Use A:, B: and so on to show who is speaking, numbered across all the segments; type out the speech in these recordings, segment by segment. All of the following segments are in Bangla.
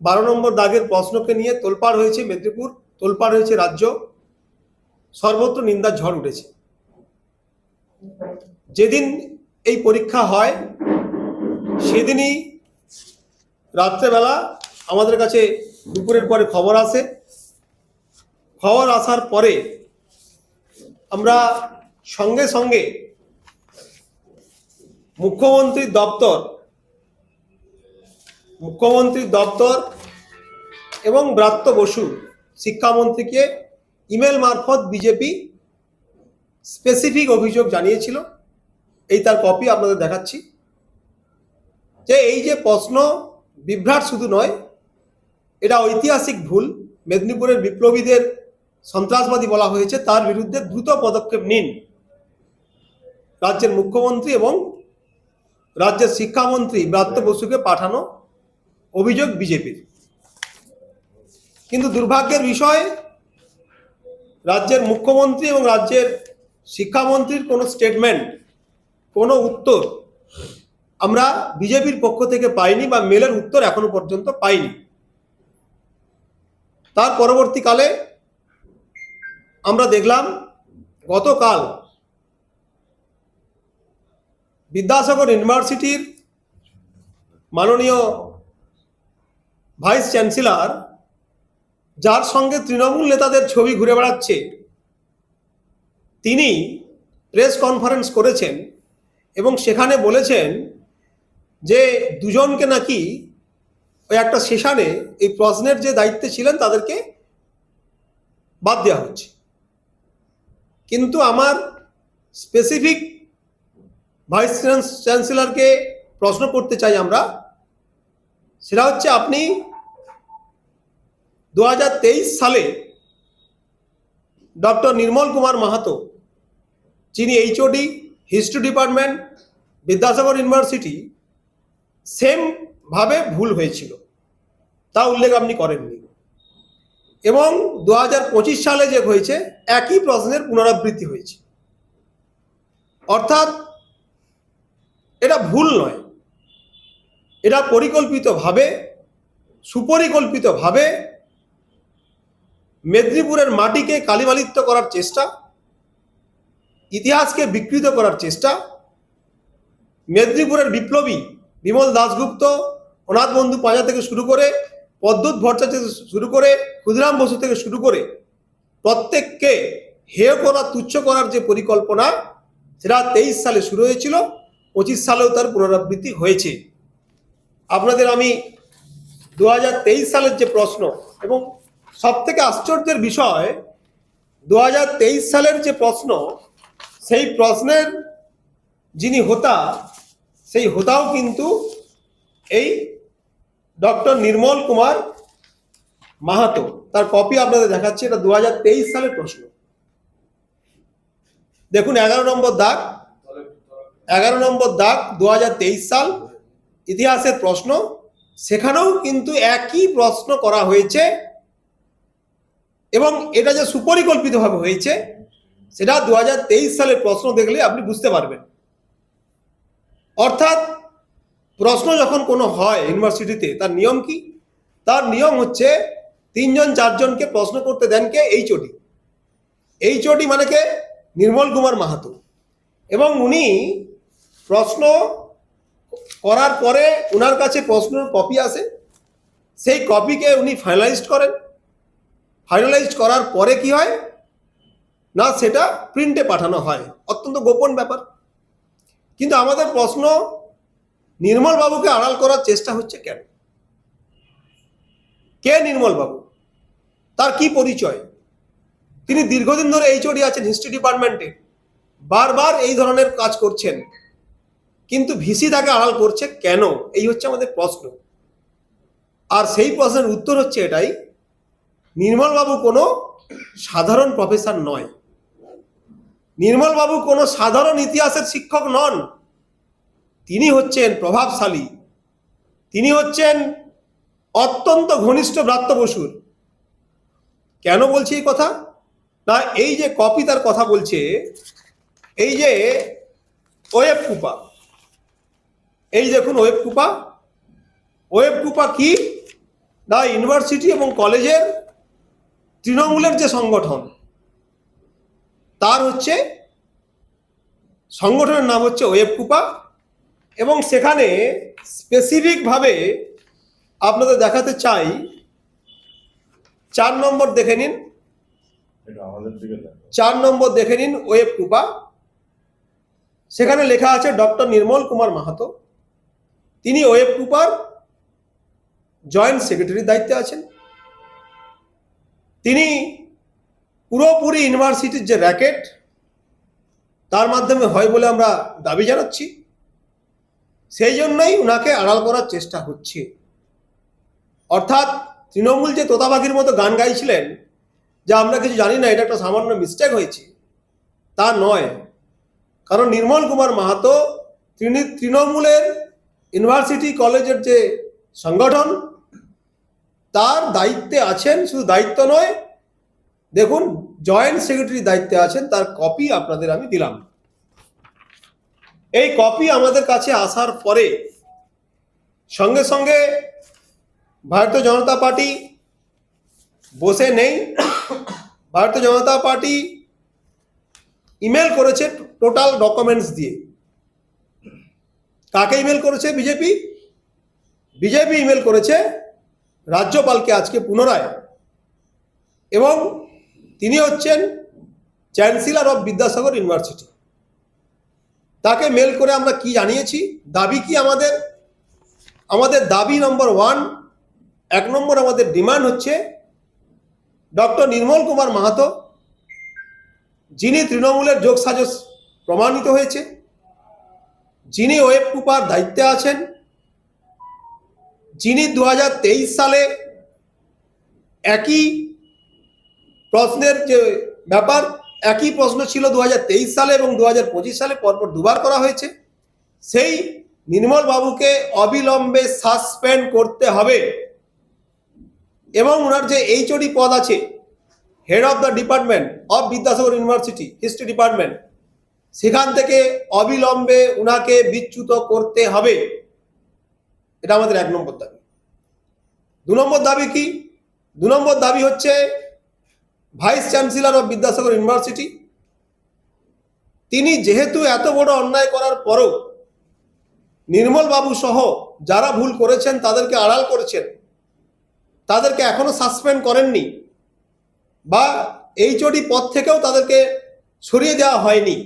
A: বারো নম্বর দাগের প্রশ্নকে নিয়ে তোলপাড় হয়েছে মেদিনীপুর, তোলপাড় হয়েছে রাজ্য, সর্বত্র নিন্দার ঝড় উঠেছে। যেদিন এই পরীক্ষা হয়, সেদিনই রাত্রেবেলা আমাদের কাছে দুপুরের পরে খবর আসে। খবর আসার পরে আমরা সঙ্গে সঙ্গে মুখ্যমন্ত্রীর দপ্তর মুখ্যমন্ত্রীর দপ্তর এবং ব্রাত্য বসু, শিক্ষামন্ত্রীকে ইমেল মারফত বিজেপি স্পেসিফিক অভিযোগ জানিয়েছিল। এই তার কপি আপনাদের দেখাচ্ছি। যে এই যে প্রশ্ন বিভ্রাট শুধু নয়, এটা ঐতিহাসিক ভুল। মেদিনীপুরের বিপ্লবীদের সন্ত্রাসবাদী বলা হয়েছে, তার বিরুদ্ধে দ্রুত পদক্ষেপ নিন। রাজ্যের মুখ্যমন্ত্রী এবং রাজ্যের শিক্ষামন্ত্রী ব্রাত্য বসুকে পাঠানো অভিযোগ বিজেপির। কিন্তু দুর্ভাগ্যের বিষয়, রাজ্যের মুখ্যমন্ত্রী এবং রাজ্যের শিক্ষামন্ত্রীর কোনো স্টেটমেন্ট কোনো উত্তর আমরা বিজেপির পক্ষ থেকে পাইনি বা মেলের উত্তর এখনও পর্যন্ত পাইনি। তার পরবর্তীকালে আমরা দেখলাম গতকাল বিদ্যাসাগর ইউনিভার্সিটির মাননীয় ভাইস চ্যান্সেলর যার সঙ্গে তৃণমূল নেতাদের ছবি ঘুরে বেড়াচ্ছে। তিনি প্রেস কনফারেন্স করেছেন এবং সেখানে বলেছেন যে দুজনকে নাকি ওই একটা সেশানে এই প্রশ্নের যে দায়িত্বে ছিলেন তাদেরকে বাদ দেওয়া হচ্ছে। কিন্তু আমার স্পেসিফিক ভাইস চ্যান্সেলরকে প্রশ্ন করতে চাই আমরা, সেটা হচ্ছে আপনি দু হাজার তেইশ সালে ডক্টর নির্মল কুমার মাহাতো, যিনি HOD history department, Vidyasagar university, same ভাবে ভুল হয়েছিল। তা উল্লেখ আপনি করেননি। এবং দু হাজার পঁচিশ সালে যে হয়েছে, একই প্রশ্নের পুনরাবৃত্তি হয়েছে। অর্থাৎ এটা ভুল নয়। এটা পরিকল্পিতভাবে, সুপরিকল্পিতভাবে মেদিনীপুরের মাটিকে কালিমালিত্য করার চেষ্টা, ইতিহাসকে বিকৃত করার চেষ্টা, মেদিনীপুরের বিপ্লবী বিমল দাশগুপ্ত, অনাথ বন্ধু পাঁজা থেকে শুরু করে পদ্মুৎ ভট্টাচার্য থেকে শুরু করে, ক্ষুদিরাম বসু থেকে শুরু করে প্রত্যেককে হেয় করা, তুচ্ছ করার যে পরিকল্পনা, সেটা তেইশ সালে শুরু হয়েছিল, পঁচিশ সালেও তার পুনরাবৃত্তি হয়েছে। আপনাদের আমি দু হাজার তেইশ সালের যে প্রশ্ন এবং সব থেকে আশ্চর্যের বিষয় দু হাজার তেইশ সালের যে প্রশ্ন, সেই প্রশ্নের যিনি হোতা, সেই হোতাও কিন্তু এই ডক্টর নির্মল কুমার মাহাতো। তার কপি আপনাদের দেখাচ্ছি, এটা দু হাজার তেইশ সালের প্রশ্ন। দেখুন, এগারো নম্বর দাগ, এগারো নম্বর দাগ দু হাজার তেইশ সাল, ইতিহাসের প্রশ্ন। সেখানেও কিন্তু একই প্রশ্ন করা হয়েছে এবং এটা যে সুপরিকল্পিতভাবে হয়েছে, সেটা দু সালের প্রশ্ন দেখলে আপনি বুঝতে পারবেন। অর্থাৎ প্রশ্ন যখন কোনো হয় ইউনিভার্সিটিতে, তার নিয়ম কি? তার নিয়ম হচ্ছে তিনজন, চারজনকে প্রশ্ন করতে দেন কে? এইচওডি এইচওডি মানে কে? নির্মল কুমার মাহাতো। এবং উনি প্রশ্ন করার পরে ওনার কাছে প্রশ্নের কপি আসে। সেই কপিকে উনি ফাইনালাইজড করেন। ফাইনালাইজড করার পরে কি হয়? না, সেটা প্রিন্টে পাঠানো হয়। অত্যন্ত গোপন ব্যাপার। কিন্তু আমাদের প্রশ্ন, নির্মল বাবুকে আড়াল করার চেষ্টা হচ্ছে কেন? কে নির্মল বাবু? তার কি পরিচয়? তিনি দীর্ঘদিন ধরে এইচওডি আছেন হিস্ট্রি ডিপার্টমেন্টে বারবার এই ধরনের কাজ করছেন। কিন্তু ভিসি তাকে আড়াল করছে কেন? এই হচ্ছে আমাদের প্রশ্ন। আর সেই প্রশ্নের উত্তর হচ্ছে এটাই নির্মলবাবু কোনো সাধারণ প্রফেসর নয়। নির্মলবাবু কোনো সাধারণ ইতিহাসের শিক্ষক নন। তিনি হচ্ছেন প্রভাবশালী। তিনি হচ্ছেন অত্যন্ত ঘনিষ্ঠ ব্রাত্য বসুর। কেন বলছি এই কথা? না, এই যে কপি তার কথা বলছে, এই যে ওয়েব কুপা, এই দেখুন ওয়েব কুপা ওয়েব কুপা কি? না, ইউনিভার্সিটি এবং কলেজের তৃণমূলের যে সংগঠন তার হচ্ছে সংগঠনের নাম হচ্ছে ওয়েব কুপা এবং সেখানে স্পেসিফিকভাবে আপনাদের দেখাতে চাই চার নম্বর দেখে নিন। চার নম্বর দেখে নিন ওয়েব কুপা। সেখানে লেখা আছে ডক্টর নির্মল কুমার মাহাতো। তিনি ওয়েব কুপার জয়েন্ট সেক্রেটারির দায়িত্বে আছেন। তিনি পুরোপুরি ইউনিভার্সিটির যে র্যাকেট, তার মাধ্যমে হয় বলে আমরা দাবি জানাচ্ছি। সেই জন্যই ওনাকে আড়াল করার চেষ্টা হচ্ছে। অর্থাৎ তৃণমূল যে তোতাবাঘির মতো গান গাইছিলেন, যে আমরা কিছু জানি না, এটা একটা সামান্য মিস্টেক হয়েছে, তা নয়। কারণ নির্মল কুমার মাহাতো তিনি তৃণমূলের ইউনিভার্সিটি কলেজের যে সংগঠন তার দায়িত্বে আছেন, শুধু দায়িত্ব নয়, দেখুন জয়েন্ট সেক্রেটারি দায়িত্বে আছেন, তার কপি আপনাদের আমি দিলাম। এই কপি আমাদের কাছে আসার পরে, সঙ্গে সঙ্গে ভারতীয় জনতা পার্টি বসে নেই। ভারতীয় জনতা পার্টি ইমেল করেছে টোটাল ডকুমেন্টস দিয়ে। কাকে ইমেল করেছে? বিজেপি? বিজেপি ইমেল করেছে রাজ্যপালকে আজকে পুনরায় এবং তিনি হচ্ছেন চ্যান্সেলর অফ বিদ্যাসাগর ইউনিভার্সিটি। তাকে মেল করে আমরা কি জানিয়েছি? দাবি কি আমাদের? আমাদের দাবি নম্বর ওয়ান, এক নম্বর আমাদের ডিমান্ড হচ্ছে ডক্টর নির্মল কুমার মাহাতো, যিনি তৃণমূলের যোগ সাজস প্রমাণিত হয়েছে, যিনি ওয়েব কুপার দায়িত্বে আছেন যিনি দু হাজার তেইশ সালে একই প্রশ্নের যে ব্যাপার, একই প্রশ্ন ছিল দু হাজার তেইশ সালে এবং দু হাজার পঁচিশ সালে, পরপর দুবার করা হয়েছে। সেই নির্মল বাবুকে অবিলম্বে সাসপেন্ড করতে হবে। এবং ওনার যে এইচওডি পদ আছে, head of the department of Vidyasagar university, history department, সেখান থেকে অবিলম্বে উনাকে বিচ্যুত করতে হবে। এটা আমাদের এক নম্বর দাবি। দু নম্বর দাবি কি? দু নম্বর দাবি হচ্ছে vice chancellor of Vidyasagar university, তিনি যেহেতু এত বড় অন্যায় করার পরও নির্মল বাবু সহ যারা ভুল করেছেন তাদেরকে আড়াল করেছেন, তাদেরকে এখনও সাসপেন্ড করেননি বা এইচওডি পদ থেকেও তাদেরকে সরিয়ে দেওয়া হয়নি।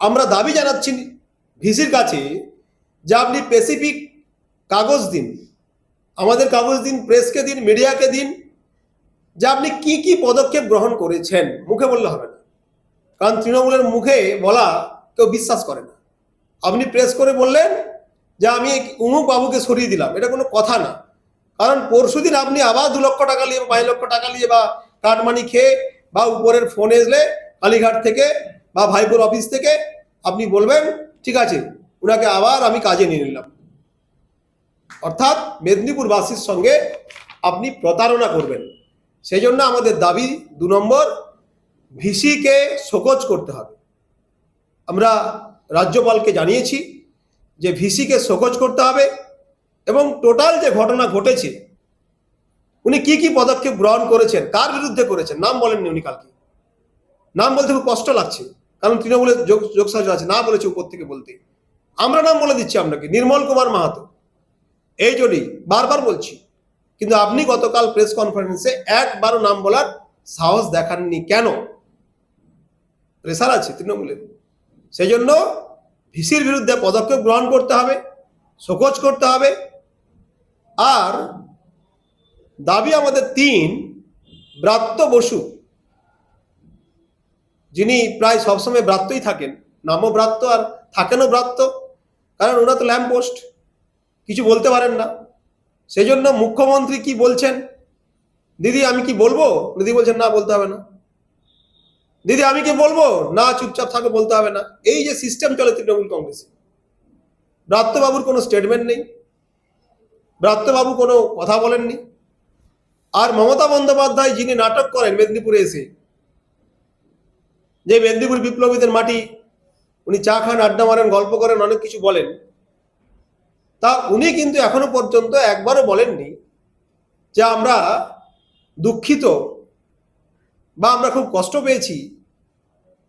A: আমরা দাবি জানাচ্ছি ভিসির কাছে যে আপনি স্পেসিফিক কাগজ দিন। আমাদের কাগজ দিন প্রেসকে দিন মিডিয়াকে দিন। যে আপনি কি কি পদক্ষেপ গ্রহণ করেছেন, মুখে বললে হবে না। কারণ তৃণমূলের মুখে বলা কেউ বিশ্বাস করে না। আপনি প্রেস করে বললেন যে আমি উমুক বাবুকে সরিয়ে দিলাম। এটা কোনো কথা না। কারণ পরশুদিন আপনি আবার দু লক্ষ টাকা নিয়ে বা লক্ষ টাকা নিয়ে বা কাটমানি খেয়ে বা উপরের ফোন এসলে কালীঘাট থেকে বা ভাইপুর অফিস থেকে আপনি বলবেন, ঠিক আছে ওনাকে আবার আমি কাজে নিয়ে নিলাম। অর্থাৎ মেদিনীপুরবাসীর সঙ্গে আপনি প্রতারণা করবেন। সেই জন্য আমাদের দাবি দু নম্বর, ভিসিকে শোকজ করতে হবে। আমরা রাজ্যপালকে জানিয়েছি যে ভিসিকে শোকজ করতে হবে এবং টোটাল যে ঘটনা ঘটেছে, উনি কি কি পদক্ষেপ গ্রহণ করেছেন, কার বিরুদ্ধে করেছেন, নাম বলেননি উনি কালকে। নাম বলতে খুব কষ্ট লাগছে, কারণ তৃণমূলের যোগ যোগসাজ আছে, না বলেছে উপর থেকে বলতে। আমরা নাম বলে দিচ্ছি আপনাকে, নির্মল কুমার মাহাতো। এই জন্যই বারবার বলছি, কিন্তু আপনি গতকাল প্রেস কনফারেন্সে একবারও নাম বলার সাহস দেখাননি কেন? প্রেসার আছে তৃণমূলের। সেই জন্য ভিসির বিরুদ্ধে পদক্ষেপ গ্রহণ করতে হবে, শোকজ করতে হবে। আর দাবি আমাদের তিন, ব্রাত্য বসু, যিনি প্রায় সবসময় ব্রাত্যই থাকেন, নামও ব্রাত্য আর থাকেনও ব্রাত্য। কারণ ওরা তো ল্যাম্প পোস্ট কিছু বলতে পারেন না। সেই জন্য মুখ্যমন্ত্রী কি বলছেন? দিদি, আমি কি বলব? দিদি বলছেন, না, বলতে হবে না। দিদি, আমি কি বলব? না, চুপচাপ থাকে, বলতে হবে না। এই যে সিস্টেম চলে তৃণমূল কংগ্রেসে। ব্রাত্যবাবুর কোনো স্টেটমেন্ট নেই। ব্রাত্যবাবু কোনো কথা বলেননি। আর মমতা বন্দ্যোপাধ্যায় যিনি নাটক করেন মেদিনীপুরে এসে, যে মেদিনীপুর বিপ্লবীদের মাটি উনি চা খান, আড্ডা মারেন, গল্প করেন, অনেক কিছু বলেন। তা উনি কিন্তু এখনও পর্যন্ত একবারও বলেননি যে আমরা দুঃখিত বা আমরা খুব কষ্ট পেয়েছি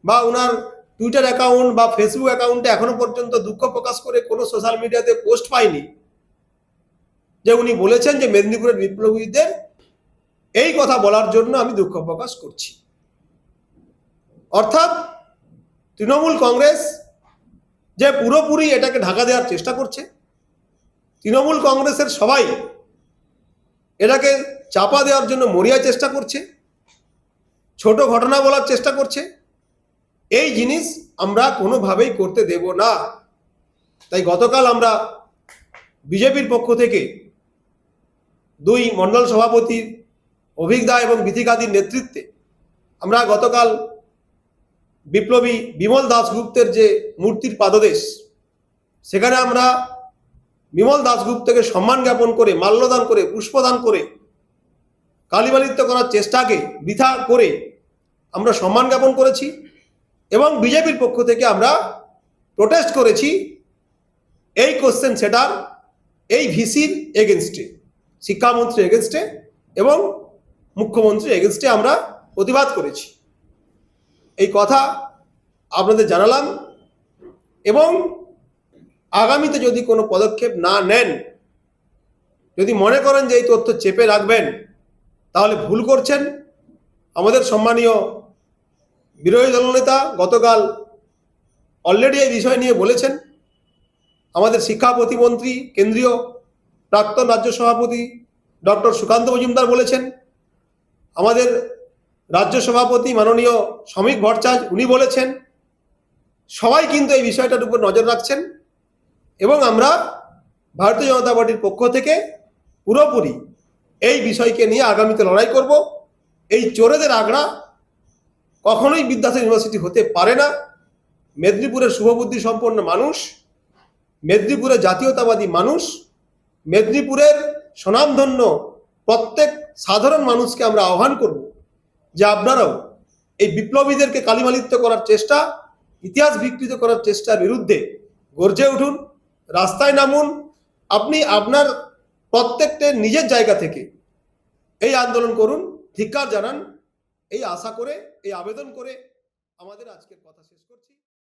A: বা ওনার টুইটার অ্যাকাউন্ট বা ফেসবুক অ্যাকাউন্টে এখনও পর্যন্ত দুঃখ প্রকাশ করে কোনো সোশ্যাল মিডিয়াতে পোস্ট পাইনি যে উনি বলেছেন যে মেদিনীপুরের বিপ্লবীদের এই কথা বলার জন্য আমি দুঃখ প্রকাশ করছি। অর্থাৎ তৃণমূল কংগ্রেস যে পুরোপুরি এটাকে ঢাকা দেওয়ার চেষ্টা করছে, তৃণমূল কংগ্রেসের সবাই এটাকে চাপা দেওয়ার জন্য মরিয়া চেষ্টা করছে, ছোট ঘটনা বলার চেষ্টা করছে, এই জিনিস আমরা কোনোভাবেই করতে দেব না। তাই গতকাল আমরা বিজেপির পক্ষ থেকে দুই মণ্ডল সভাপতি অভিজ্ঞতা এবং বিধিকাদির নেতৃত্বে আমরা গতকাল বিপ্লবী বিমল দাশগুপ্তের যে মূর্তির পাদদেশ, সেখানে আমরা বিমল দাশগুপ্তকে সম্মান জ্ঞাপন করে, মাল্যদান করে, পুষ্পদান করে কালিবালিত্য করার চেষ্টাকে বৃথা করে আমরা সম্মান জ্ঞাপন করেছি এবং বিজেপির পক্ষ থেকে আমরা প্রোটেস্ট করেছি এই কোশ্চেন সেটার, এই ভিসির এগেনস্টে শিক্ষামন্ত্রী এগেনস্টে এবং মুখ্যমন্ত্রী এগেনস্টে আমরা প্রতিবাদ করেছি। এই কথা আপনাদের জানালাম এবং আগামীতে যদি কোনো পদক্ষেপ না নেন, যদি মনে করেন যে এই তথ্য চেপে রাখবেন, তাহলে ভুল করছেন। আমাদের সম্মানীয় বিরোধী দলনেতা গতকাল অলরেডি এই বিষয় নিয়ে বলেছেন। আমাদের শিক্ষা প্রতিমন্ত্রী, কেন্দ্রীয় প্রাক্তন রাজ্য সভাপতি ডক্টর সুকান্ত মজুমদার বলেছেন, আমাদের রাজ্য সভাপতি মাননীয় শ্রমিক ভট্টাচার্য, উনি বলেছেন, সবাই কিন্তু এই বিষয়টার উপর নজর রাখছেন এবং আমরা ভারতীয় জনতা পার্টির পক্ষ থেকে পুরোপুরি এই বিষয়কে নিয়ে আগামীতে লড়াই করব। এই চোরেদের আগড়া কখনোই বিদ্যাসাগর ইউনিভার্সিটি হতে পারে না। মেদিনীপুরের শুভবুদ্ধি সম্পন্ন মানুষ মেদিনীপুরের জাতীয়তাবাদী মানুষ, মেদিনীপুরের স্বনামধন্য প্রত্যেক সাধারণ মানুষকে আমরা আহ্বান করব যে আপনারাও এই বিপ্লবীদেরকে কালিমালিত্য করার চেষ্টা, ইতিহাস বিকৃত করার চেষ্টার বিরুদ্ধে গর্জে উঠুন, রাস্তায় নামুন। আপনি আপনার প্রত্যেকটা নিজের জায়গা থেকে এই আন্দোলন করুন, ধিক্কার জানান। এই আশা করে, এই আবেদন করে আমাদের আজকের কথা শেষ করছি।